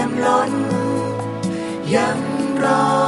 ยมล้นยังรอ